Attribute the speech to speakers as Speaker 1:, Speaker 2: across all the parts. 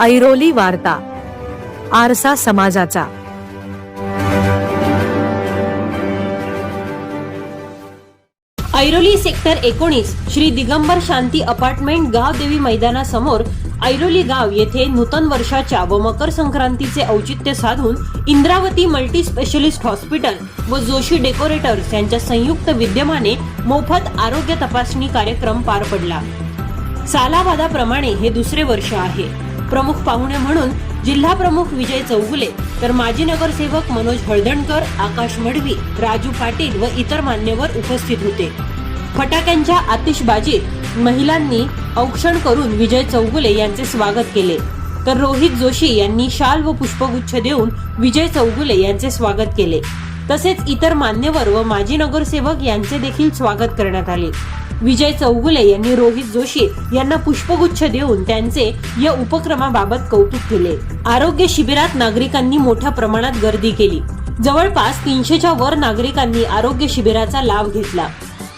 Speaker 1: ऐरोली वार्ता आरसा समाजाचा.
Speaker 2: ऐरोली सेक्टर एकोणीस श्री दिगंबर शांती अपार्टमेंट गावदेवी मैदानासमोर ऐरोली गाव येथे नूतन वर्षाच्या व मकर संक्रांतीचे औचित्य साधून इंद्रावती मल्टी स्पेशलिस्ट हॉस्पिटल व जोशी डेकोरेटर्स यांच्या संयुक्त विद्यमाने मोफत आरोग्य तपासणी कार्यक्रम पार पडला. सालावादाप्रमाणे हे दुसरे वर्ष आहे. प्रमुख पाहुणे म्हणून जिल्हा प्रमुख विजय चौगुले तर माजी नगरसेवक मनोज हळदणकर आकाश मडवी राजू पाटील व इतर मान्यवर उपस्थित होते. फटाक्यांच्या आतिषबाजीत महिलांनी औक्षण करून विजय चौगुले यांचे स्वागत केले. तर रोहित जोशी यांनी शाल व पुष्पगुच्छ देऊन विजय चौगुले यांचे स्वागत केले. तसेच इतर मान्यवर व माजी नगरसेवक यांचे देखील स्वागत करण्यात आले. विजय चौगुले यांनी रोहित जोशी यांना पुष्पगुच्छ देऊन त्यांचे या उपक्रमाबाबत कौतुक केले. आरोग्य शिबिरात नागरिकांनी मोठ्या प्रमाणात गर्दी केली. जवळपास तीनशेच्या वर नागरिकांनी आरोग्य शिबिराचा लाभ घेतला.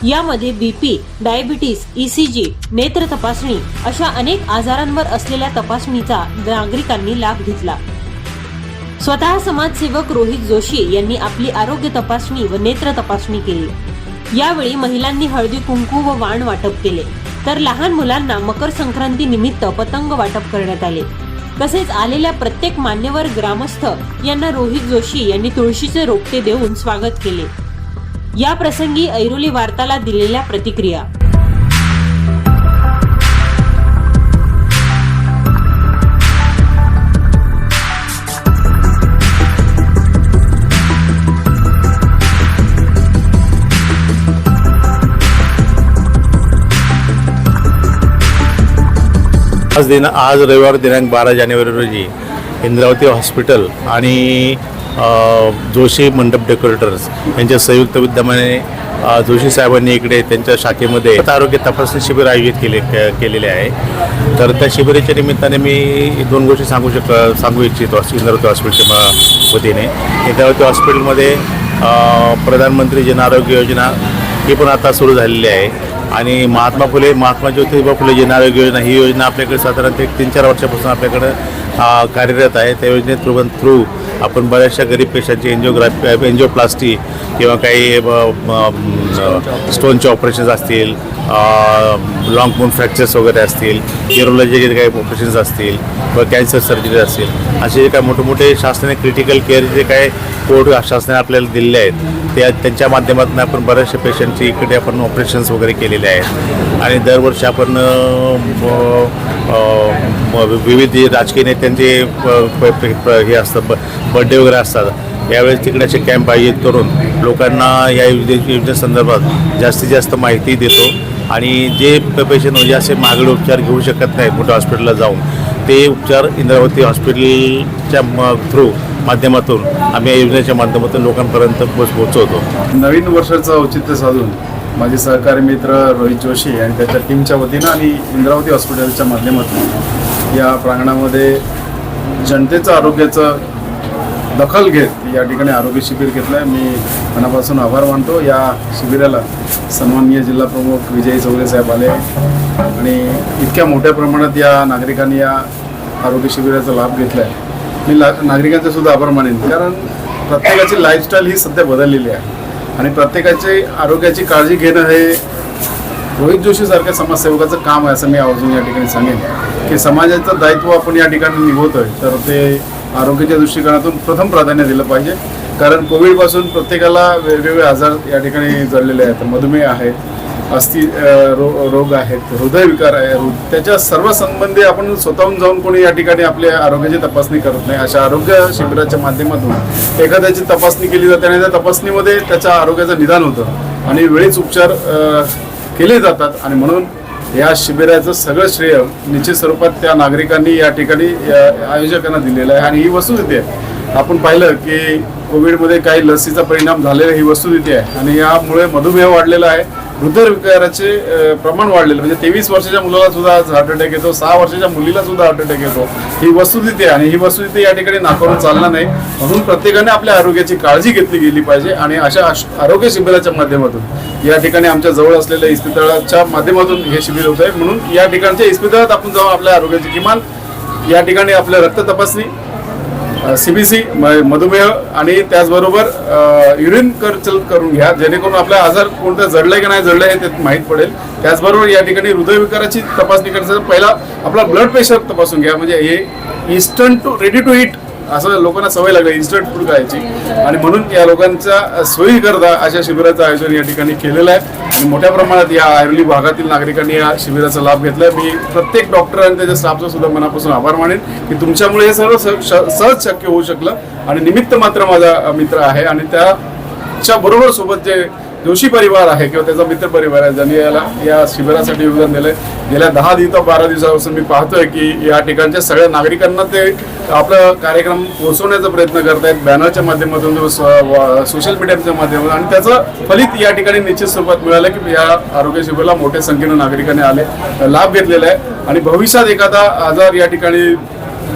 Speaker 2: यामध्ये बीपी डायबिटीस ईसीजी नेत्र तपासणी अशा अनेक आजारांवर असलेल्या तपासणीचा नागरिकांनी लाभ घेतला. स्वतः समाजसेवक रोहित जोशी यांनी आपली आरोग्य तपासणी व नेत्र तपासणी केली. यावेळी महिलांनी हळदी कुंकू व वाण वाटप केले. तर लहान मुलांना मकर संक्रांती निमित्त पतंग वाटप करण्यात आले. तसेच आलेल्या प्रत्येक मान्यवर ग्रामस्थ यांना रोहित जोशी यांनी तुळशीचे रोपटे देऊन स्वागत केले. या प्रसंगी ऐरोली वार्ताला दिलेल्या प्रतिक्रिया.
Speaker 3: आज दिन आज रविवार दिनांक बारा जानेवारी रोजी इंद्रावती हॉस्पिटल आणि जोशी मंडप डेकोरेटर्स यांच्या संयुक्त विद्यमाने जोशी साहेबांनी इकडे त्यांच्या शाखेमध्ये आरोग्य तपासणी शिबिर आयोजित केले केलेले आहे. तर त्या शिबिराच्या निमित्ताने मी दोन गोष्टी सांगू शक सांगू इच्छितो इंद्रावती हॉस्पिटलच्या वतीने. इंद्रावती हॉस्पिटलमध्ये प्रधानमंत्री जन आरोग्य योजना ही पण आता सुरू झालेली आहे. आणि महात्मा फुले महात्मा ज्योतिबा फुले जन आरोग्य योजना ही योजना आपल्याकडे साधारणतः एक तीन चार वर्षापासून आपल्याकडं कार्यरत आहे. त्या योजनेत थ्रू थ्रू आपण बऱ्याचशा गरीब पेशांची एन्जिओग्राफी एन्जिओप्लास्टी किंवा काही स्टोनचे ऑपरेशन्स असतील लॉंग बोन फ्रॅक्चर्स वगैरे असतील न्यूरोलॉजीचे काही ऑपरेशन्स असतील किंवा कॅन्सर सर्जरी असतील असे जे काही मोठे मोठे शासनाने क्रिटिकल केअर जे काय कोर्ट शासनाने आपल्याला दिलेले आहेत त्या त्यांच्या माध्यमातून आपण बऱ्याचशा पेशंटचे इकडे आपण ऑपरेशन्स वगैरे केलेले आहेत. आणि दरवर्षी आपण म, विविध जे राजकीय नेत्यांचे प- प- प- हे असतात बर्थडे वगैरे असतात. यावेळेस तिकडे असे कॅम्प आयोजित करून लोकांना या योजने योजनेसंदर्भात जास्तीत जास्त माहिती देतो. आणि जे पेशंट म्हणजे असे मागळे उपचार घेऊ शकत नाहीत मोठ्या हॉस्पिटलला जाऊन ते उपचार इंद्रावती हॉस्पिटलच्या म थ्रू माध्यमातून आम्ही या योजनेच्या माध्यमातून लोकांपर्यंत पोच पोहोचवतो.
Speaker 4: नवीन वर्षाचं औचित्य साधून माझे सहकारी मित्र रोहित जोशी आणि त्याच्या टीमच्या वतीनं आणि इंद्रावती हॉस्पिटलच्या माध्यमातून या प्रांगणामध्ये जनतेचं आरोग्याचं दखल घेत या ठिकाणी आरोग्य शिबिर घेतलं आहे मी मनापासून आभार मानतो. या शिबिराला सन्माननीय जिल्हा प्रमुख विजय चौधरी साहेब आले. आणि इतक्या मोठ्या प्रमाणात या नागरिकांनी या आरोग्य शिबिराचा लाभ घेतला आहे मी ला नागरिकांचे सुद्धा आभार मानेन. कारण प्रत्येकाची लाईफस्टाईल ही सध्या बदललेली आहे. आणि प्रत्येकाची आरोग्याची काळजी घेणं हे रोहित जोशी सारख्या समाजसेवकाचं काम आहे असं मी आवर्जून या ठिकाणी सांगेन. की समाजाचं दायित्व आपण या ठिकाणी निभवतोय. तर ते आरोग्याच्या दृष्टिकोनातून प्रथम प्राधान्य दिलं पाहिजे. कारण कोविडपासून प्रत्येकाला वेगवेगळे आजार या ठिकाणी जडलेले आहेत. मधुमेह आहे अस्थि रो रोग आहेत हृदयविकार आहे त्याच्या सर्व संबंधी आपण स्वतःहून जाऊन कोणी या ठिकाणी आपल्या आरोग्याची तपासणी करत नाही. अशा आरोग्य शिबिराच्या माध्यमातून एखाद्याची तपासणी केली जाते आणि त्या तपासणीमध्ये त्याच्या आरोग्याचं निदान होतं आणि वेळीच उपचार केले जातात. आणि म्हणून या शिबिराचं सगळं श्रेय निश्चित स्वरूपात त्या नागरिकांनी या ठिकाणी आयोजकांना दिलेलं आहे. आणि ही वस्तुस्थिती आहे. आपण पाहिलं की कोविडमध्ये काही लसीचा परिणाम झालेला ही वस्तुस्थिती आहे. आणि यामुळे मधुमेह वाढलेला आहे. हृदयविकाराचे प्रमाण वाढलेलं. म्हणजे तेवीस वर्षाच्या मुलाला सुद्धा आज हार्ट अटॅक येतो सहा वर्षाच्या मुलीला सुद्धा हार्ट अटॅक येतो. ही वस्तुस्थिती आहे आणि ही वस्तुस्थिती या ठिकाणी नाकारून चालणार नाही. म्हणून प्रत्येकाने आपल्या आरोग्याची काळजी घेतली गेली पाहिजे आणि अशा आरोग्य शिबिराच्या माध्यमातून या ठिकाणी आमच्या जवळ असलेल्या इस्पितळाच्या माध्यमातून हे शिबिर होत आहे. म्हणून या ठिकाणच्या इस्पितळात आपण जाऊन आपल्या आरोग्याची किमान या ठिकाणी आपलं रक्त तपासणी सीबीसी मधुमेह आणि त्याचबरोबर युरिन कल्चर करून घ्या जेणेकरून आपला आजार कोणतं जडलंय की नाही जडलंय हे ते माहीत पडेल. त्याचबरोबर या ठिकाणी हृदयविकाराची तपासणी करण्यासाठी पहिला आपला ब्लड प्रेशर तपासून घ्या. म्हणजे हे instant to ready to eat असं लोकांना सवय लागली इन्स्टंट फूड खायची. आणि म्हणून या लोकांच्या सोयीकरता अशा शिबिराचं आयोजन या ठिकाणी केलेलं आहे. आणि मोठ्या प्रमाणात या ऐरोली भागातील नागरिकांनी या शिबिराचा लाभ घेतलाय. मी प्रत्येक डॉक्टर आणि त्याच्या स्टाफचा सुद्धा मनापासून आभार मानेन की तुमच्यामुळे हे सर्व श- सहज शक्य होऊ शकलं. आणि निमित्त मात्र माझा मित्र आहे आणि त्याच्या बरोबर सोबत जे जोशी परिवार आहे किंवा त्याचा मित्र परिवार आहे ज्यांनी याला या शिबिरासाठी योगदान दिलंय. गेल्या दहा दिवस बारा दिवसापासून मी पाहतोय की या ठिकाणच्या सगळ्या नागरिकांना ते आपला कार्यक्रम पोहोचवण्याचा प्रयत्न करतायत. बॅनरच्या माध्यमातून सोशल मीडियाच्या माध्यमातून. आणि त्याचं फलित या ठिकाणी निश्चित स्वरूपात मिळालं की या आरोग्य शिबिराला मोठ्या संख्येनं नागरिकांनी आले लाभ घेतलेला आहे. आणि भविष्यात एखादा आजार या ठिकाणी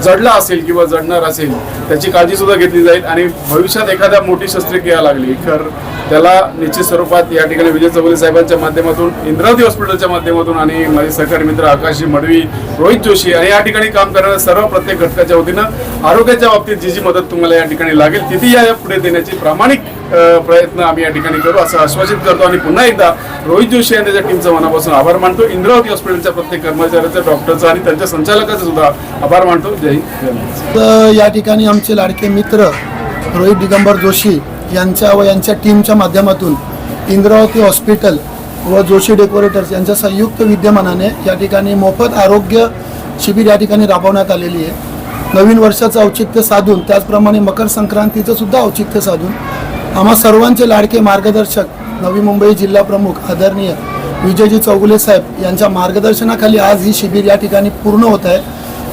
Speaker 4: जडला असेल किंवा जडणार असेल त्याची काळजी सुद्धा घेतली जाईल आणि भविष्यात एखाद्या मोठी शस्त्रक्रिया लागली तर त्याला निश्चित स्वरूपात या ठिकाणी विजय चौगुले साहेबांच्या माध्यमातून इंद्रावती हॉस्पिटलच्या माध्यमातून आणि माझे सहकारी मित्र आकाशी मडवी रोहित जोशी आणि या ठिकाणी काम करणाऱ्या सर्व प्रत्येक घटकाच्या वतीनं आरोग्याच्या बाबतीत जी जी मदत तुम्हाला या ठिकाणी लागेल तिथे या पुढे देण्याची प्रामाणिक प्रयत्न आम्ही या ठिकाणी करू असं आश्वासित करतो. आणि पुन्हा एकदा रोहित जोशी आणि त्याच्या टीमचा मनापासून आभार मानतो. इंद्रावती हॉस्पिटलच्या प्रत्येक कर्मचाऱ्याचा डॉक्टरचा आणि त्यांच्या संचालकाचा सुद्धा आभार मानतो. जय हिंद.
Speaker 5: तर या ठिकाणी आमचे लाडके मित्र रोहित दिगंबर जोशी यांच्या व यांच्या टीमच्या माध्यमातून इंद्रावती हॉस्पिटल व जोशी डेकोरेटर्स यांच्या संयुक्त विद्यमानाने या ठिकाणी मोफत आरोग्य शिबिर या ठिकाणी राबवण्यात आलेली आहे. नवीन वर्षाचं औचित्य साधून त्याचप्रमाणे मकर संक्रांतीचं सुद्धा औचित्य साधून आम्हा सर्वांचे लाडके मार्गदर्शक नवी मुंबई जिल्हा प्रमुख आदरणीय विजयजी चौगुले साहेब यांच्या मार्गदर्शनाखाली आज ही शिबिर या ठिकाणी पूर्ण होत आहे.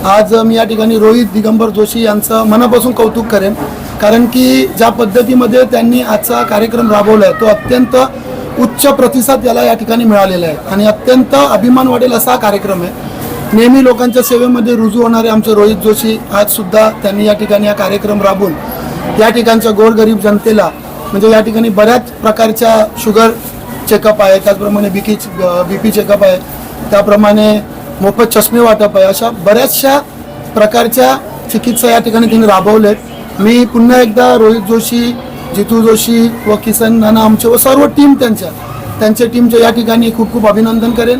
Speaker 5: आज मी या ठिकाणी रोहित दिगंबर जोशी यांचं मनापासून कौतुक करेन. कारण की ज्या पद्धतीमध्ये त्यांनी आजचा कार्यक्रम राबवला आहे तो अत्यंत उच्च प्रतिसाद याला या ठिकाणी मिळालेला आहे. आणि अत्यंत अभिमान वाटेल असा कार्यक्रम आहे. नेहमी लोकांच्या सेवेमध्ये रुजू होणारे आमचे रोहित जोशी आजसुद्धा त्यांनी या ठिकाणी हा कार्यक्रम राबवून या ठिकाणच्या गोरगरीब जनतेला म्हणजे या ठिकाणी बऱ्याच प्रकारच्या शुगर चेकअप आहे त्याचप्रमाणे बीकी बी पी चेकअप आहे त्याप्रमाणे मोफत चष्मे वाटप आहे. अशा बऱ्याचशा प्रकारच्या चिकित्सा या ठिकाणी त्यांनी राबवलेत. मी पुन्हा एकदा रोहित जोशी जितू जोशी व किसन नाना आमचे व सर्व टीम त्यांच्या त्यांच्या टीमचे या ठिकाणी खूप खूप अभिनंदन करेन.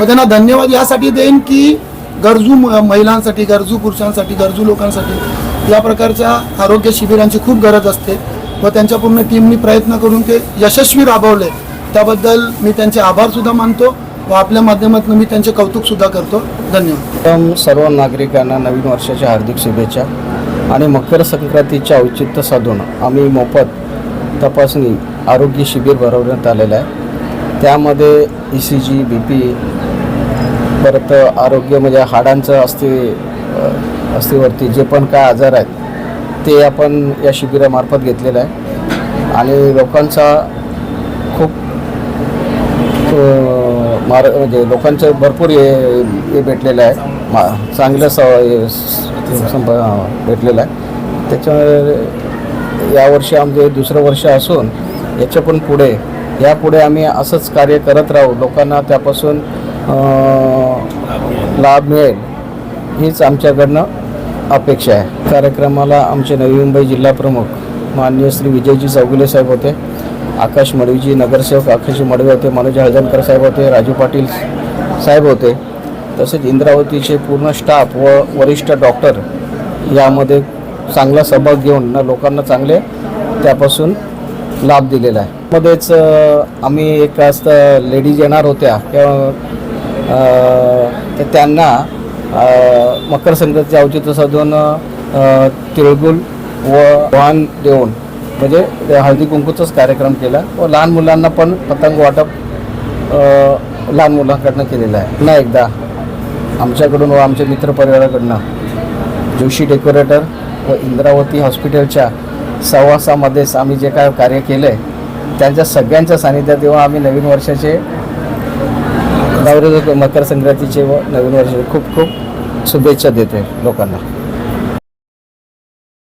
Speaker 5: व त्यांना धन्यवाद यासाठी देईन की गरजू म- महिलांसाठी गरजू पुरुषांसाठी गरजू लोकांसाठी या प्रकारच्या आरोग्य शिबिरांची खूप गरज असते. व त्यांच्या पूर्ण टीमनी प्रयत्न करून ते यशस्वी राबवले. त्याबद्दल मी त्यांचे आभारसुद्धा मानतो व आपल्या माध्यमातून मी त्यांचे कौतुकसुद्धा करतो. धन्यवाद.
Speaker 6: सर्व नागरिकांना नवीन वर्षाच्या हार्दिक शुभेच्छा आणि मकर संक्रांतीचे औचित्य साधून आम्ही मोफत तपासणी आरोग्य शिबिर भरवण्यात आलेलं आहे. त्यामध्ये E C G B P परत आरोग्य म्हणजे हाडांचं अस्थि अस्थिवरती जे पण काय आजार आहेत ते आपण या शिबिरामार्फत घेतलेलं आहे. आणि लोकांचा खूप मार म्हणजे लोकांचं भरपूर हे हे भेटलेलं आहे. मा चांगलं स संप भेटलेलं आहे. त्याच्यामुळे यावर्षी आमचे दुसरं वर्ष असून याच्या पण पुढे यापुढे आम्ही असंच कार्य करत राहू. लोकांना त्यापासून लाभ मिळेल. हीच आमच्याकडनं अपेक्षा आहे. कार्यक्रमाला आमचे नवी मुंबई जिल्हा प्रमुख माननीय श्री विजयजी चौगुले साहेब होते आकाश मडवीजी नगरसेवक आकाशजी मडवे होते मनोज हळदणकर साहेब होते राजू पाटील साहेब होते तसेच इंद्रावतीचे पूर्ण स्टाफ व वरिष्ठ डॉक्टर यामध्ये चांगला सहभाग घेऊन लोकांना चांगले त्यापासून लाभ दिलेला आहे. मध्येच आम्ही एक वाजता लेडीज येणार होत्या किंवा तर त्यांना मकर संक्रांतीचे औचित्य साधून तिळगुल तिळगुळ व वाहन देऊन म्हणजे हळदी कुंकूचाच कार्यक्रम केला. व लहान मुलांना पण पतंग वाटप लहान मुलांकडनं केलेलं आहे. पुन्हा एकदा आमच्याकडून व आमच्या मित्रपरिवाराकडनं जोशी डेकोरेटर व इंद्रावती हॉस्पिटलच्या सहवासामध्येच आम्ही जे काय कार्य केलं आहे त्यांच्या सगळ्यांच्या सानिध्यात येऊन आम्ही नवीन वर्षाचे दौरे मकर संक्रांतीचे व नवीन वर्ष खूप खूप शुभेच्छा देते लोकांना.